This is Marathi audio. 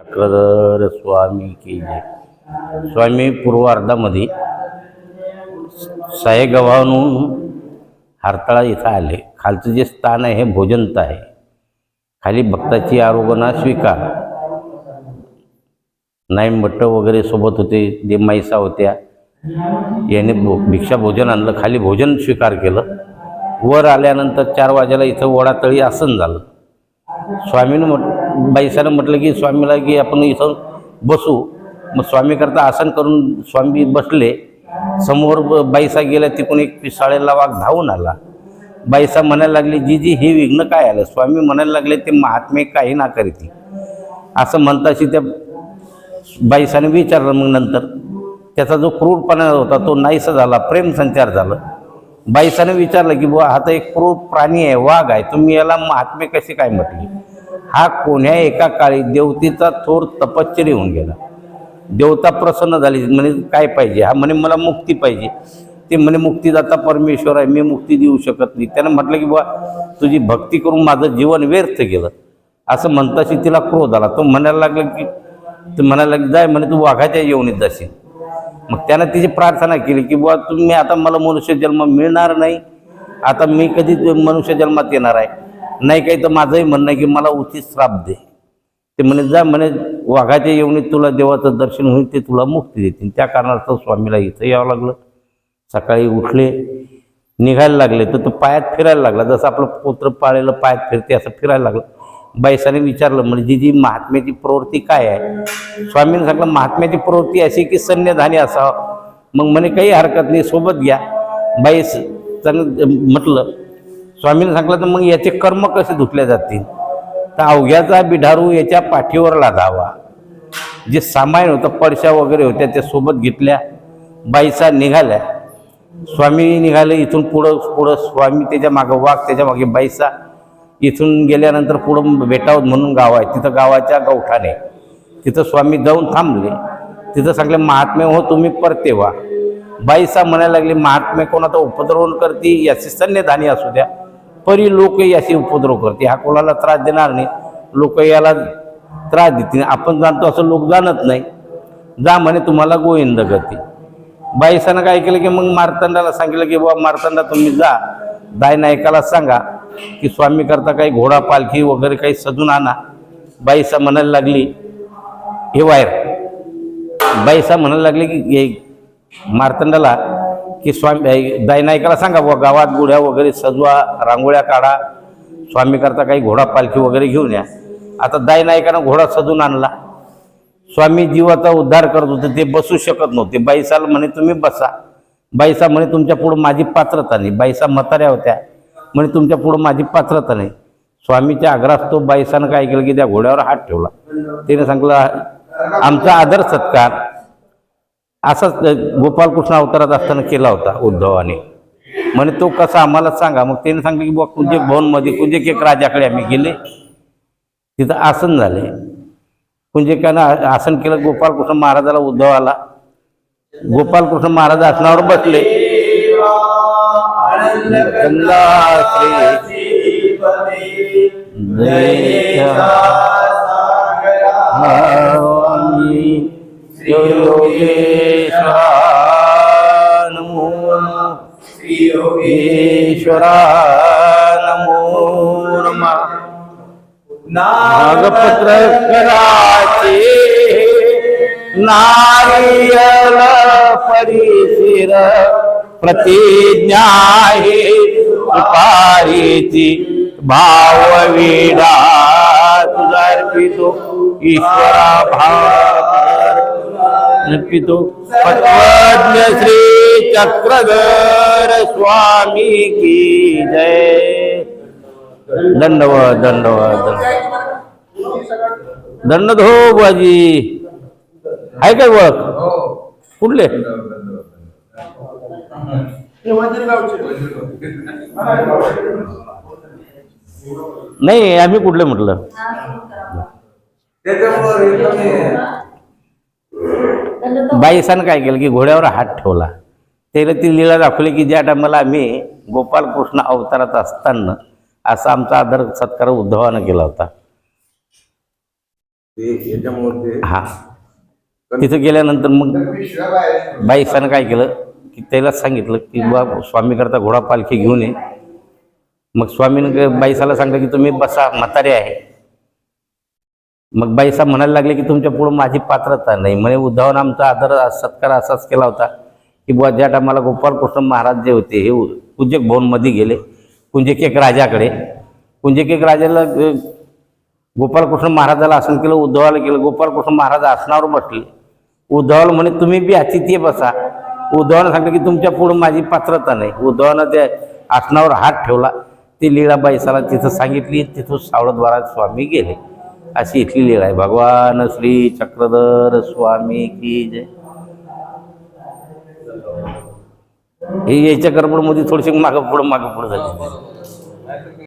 चक्रधर स्वामी की जय. स्वामी पूर्वार्धामध्ये साहेगावाहून हरताळा इथं आले. खालचं जे स्थान आहे हे भोजनत आहे. खाली भक्ताची आरोगना स्वीकार. नाईम भट्ट वगैरे सोबत होते जे होत्या. याने भो भिक्षा भोजन आणलं. खाली भोजन स्वीकार केलं. वर आल्यानंतर चार वाजेला इथं वडातळी आसन झालं. स्वामीनं म्हट बाईसानं म्हटलं की स्वामीला की आपण इथं बसू. मग स्वामी करता आसन करून स्वामी बसले. समोर ब- बाईसा गेल्या तिकडून एक पिसाळेला वाघ धावून आला. बाईसा म्हणायला लागली जी जी हे विघ्न काय आलं? स्वामी म्हणायला लागले ते महात्मे काही ना करीती. असं म्हणताशी त्या बाईसाने विचारलं मग नंतर. त्याचा जो क्रूरपणा होता तो नाहीसा झाला प्रेम संचार झालं. बाईसाने विचारलं की बुवा हा तर एक क्रूर प्राणी आहे वाघ आहे. तुम्ही याला महात्मे कसे काय म्हटले? हा कोण्या एका काळी देवतेचा थोर तपश्चर्य होऊन गेला. देवता प्रसन्न झाली म्हणे काय पाहिजे? हा म्हणे मला मुक्ती पाहिजे. ते म्हणे मुक्तीदाता परमेश्वर आहे मी मुक्ती देऊ शकत नाही. त्यानं म्हटलं की बुवा तुझी भक्ती करून माझं जीवन व्यर्थ गेलं. असं म्हणताशी तिला क्रोध आला. तो म्हणायला लागला की तू म्हणायला लागली जाय म्हणे तू वाघाच्या येवणीत जाशील. मग त्यानं तिची प्रार्थना केली की बुवा तुम्ही आता मला मनुष्य जन्म मिळणार नाही. आता मी कधी मनुष्य जन्मात येणार आहे? नाही काही तर माझंही म्हणणं आहे की मला उचित श्राप दे. ते म्हणे जा म्हणे वाघाच्या येऊन तुला देवाचं दर्शन होईल ते तुला मुक्ती देतील. त्या कारणास्तव स्वामीला इथं यावं लागलं. सकाळी उठले निघायला लागले तर तो पायात फिरायला लागला. जसं आपलं पोत्र पाळलेलं पायात फिरते असं फिरायला लागलं. बाईसाने विचारलं म्हणजे जी जी महात्म्याची प्रवृत्ती काय आहे? स्वामीने सांगलं महात्म्याची प्रवृत्ती अशी की सन्यधानी असावं. मग म्हणे काही हरकत नाही सोबत घ्या. बाई चांग म्हटलं स्वामीने सांगितलं तर मग याचे कर्म कसे धुतले जातील? तर अवघ्याचा बिढारू याच्या पाठीवर लादावा जे सामान होतं पडशा वगैरे होत्या त्या सोबत घेतल्या. बाईसा निघाल्या. स्वामी निघाले इथून पुढं पुढं स्वामी त्याच्या मागं वाघ त्याच्यामागे बाईसा इथून गेल्यानंतर पुढं भेटावत म्हणून गाव आहे. तिथं गावाच्या गवठाने तिथं स्वामी जाऊन थांबले. तिथं सांगले महात्मे हो तुम्ही परतेवा. बाईसा म्हणायला लागले महात्मे कोणाचा उपद्रवण करते? याची सन्यधानी असू द्या. परी लोक याचे उपद्रव करते. हा कोणाला त्रास देणार नाही. लोक याला त्रास देतील. आपण जाणतो असं लोक जाणत नाही. जा म्हणे तुम्हाला गोविंद करते बाईसानं काय केलं की मग मार्तंडाला सांगितलं की बाबा मार्तंडा तुम्ही जा. दाय नायकाला सांगा की स्वामी करता काही घोडा पालखी वगैरे काही सजून आणा. बाईसा म्हणायला लागली हे वायर बाईसा म्हणायला लागली की हे मार्तंडाला की स्वामी दायनायकाला सांगा बुवा गावात गुढ्या वगैरे सजवा रांगोळ्या काढा स्वामीकरता काही घोडा पालखी वगैरे घेऊन या. आता दायनायकानं घोडा सजून आणला. स्वामी जीवाचा उद्धार करत होते ते बसू शकत नव्हते. बाईसाल म्हणे तुम्ही बसा. बाईसा म्हणे तुमच्या पुढं माझी पात्रता नाही. बाईसा म्हाताऱ्या होत्या. म्हणे तुमच्या पुढं माझी पात्रता नाही. स्वामीच्या आग्रहात तो बाईसानं काय केलं की त्या घोड्यावर हात ठेवला. तिने सांगितलं आमचा आदर सत्कार. असाच गोपालकृष्ण अवतारात असताना केला होता उद्धवाने. म्हणे तो कसा आम्हाला सांगा. मग त्याने सांगितलं की बुवा कुंजे भवनमध्ये कुंजेक एक राजाकडे आम्ही गेले. तिथं आसन झाले. कुंजेकानं आसन केलं. गोपालकृष्ण महाराजाला उद्धव आला. गोपालकृष्ण महाराज आसनावर बसले. गंगा श्री योगेश्वरा नमो नमः नागपत्र कराचे नारियल परिशिर प्रतिज्ञा हे तुपारीची भावविडा तुझा अर्पितो। ईश्वरा भाव अर्पितो पद्मज्ञ श्री चक्रधर स्वामी की जय। दंडवत दंडवत दंड दंड हो बुवाजी। आहे काय ओळख? कुठले? नाही आम्ही कुठले म्हटलं? बाईसानं काय केलं की घोड्यावर हात ठेवला. त्याला ती लीला दाखवली की ज्या टायमाला आम्ही गोपालकृष्ण अवतारात असताना असा आमचा आदर सत्कार उद्धवानं केला होता. हा. तिथं गेल्यानंतर मग बाईसानं काय केलं की त्याला सांगितलं की बा स्वामीकरता घोडा पालखी घेऊन ये. मग स्वामीनं बाईसाला सांगलं की तुम्ही बसा म्हातारे आहे. मग बाईसा म्हणायला लागले की तुमच्या पुढं माझी पात्रता नाही. म्हणे उद्धवानं आमचा आदर सत्कार असाच केला होता. की ज्या टायमाला गोपालकृष्ण महाराज जे होते हे कुंजक भवनमध्ये गेले. कुंजकेक राजाकडे. कुंजकेक राजाला गोपालकृष्ण महाराजाला आसन केलं उद्धवाला केलं गोपालकृष्ण महाराज आसनावर बसले. उद्धवाला म्हणे तुम्ही बी अतिथी बसा. उद्धवानं सांगलं की तुमच्या पुढं माझी पात्रता नाही. उद्धवानं त्या आसनावर हात ठेवला. ती लीळाबाईसाला तिथं सांगितली तिथून सावळद्वारात स्वामी गेले. अशी इथली लीळा आहे. भगवान श्री चक्रधर स्वामी की जय. हे याच्या गडबडमध्ये थोडीशी मागं पुढं मागं पुढं झाली.